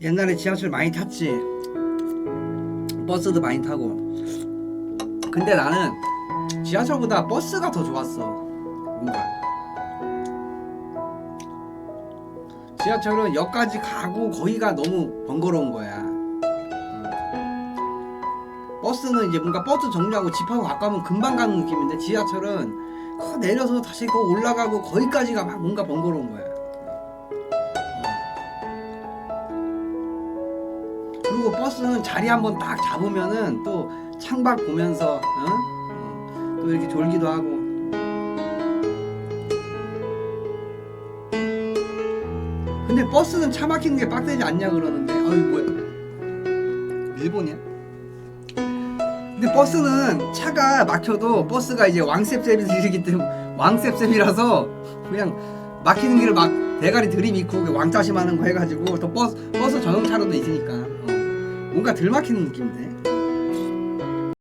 옛날에 지하철 많이 탔지. 버스도 많이 타고. 근데 나는 지하철보다 버스가 더 좋았어. 뭔가. 지하철은 역까지 가고 거기가 너무 번거로운 거야. 음. 버스는 이제 뭔가 버스 정류하고 집하고 가까우면 금방 가는 느낌인데 지하철은 거 내려서 다시 거 올라가고 거기까지가 막 뭔가 번거로운 거야. 그리고 버스는 자리 한번 딱 잡으면은 또 창밖 보면서 어? 어, 또 이렇게 졸기도 하고 근데 버스는 차 막히는 게 빡세지 않냐 그러는데 어이 뭐야 일본이야? 근데 버스는 차가 막혀도 버스가 이제 왕셉셉이기 때문에 왕셉셉이라서 그냥 막히는 길을 막 대가리 들이미고 왕짜심하는 거 해가지고 또 버스 버스 전용차로도 있으니까 어. 뭔가 덜 막히는 느낌인데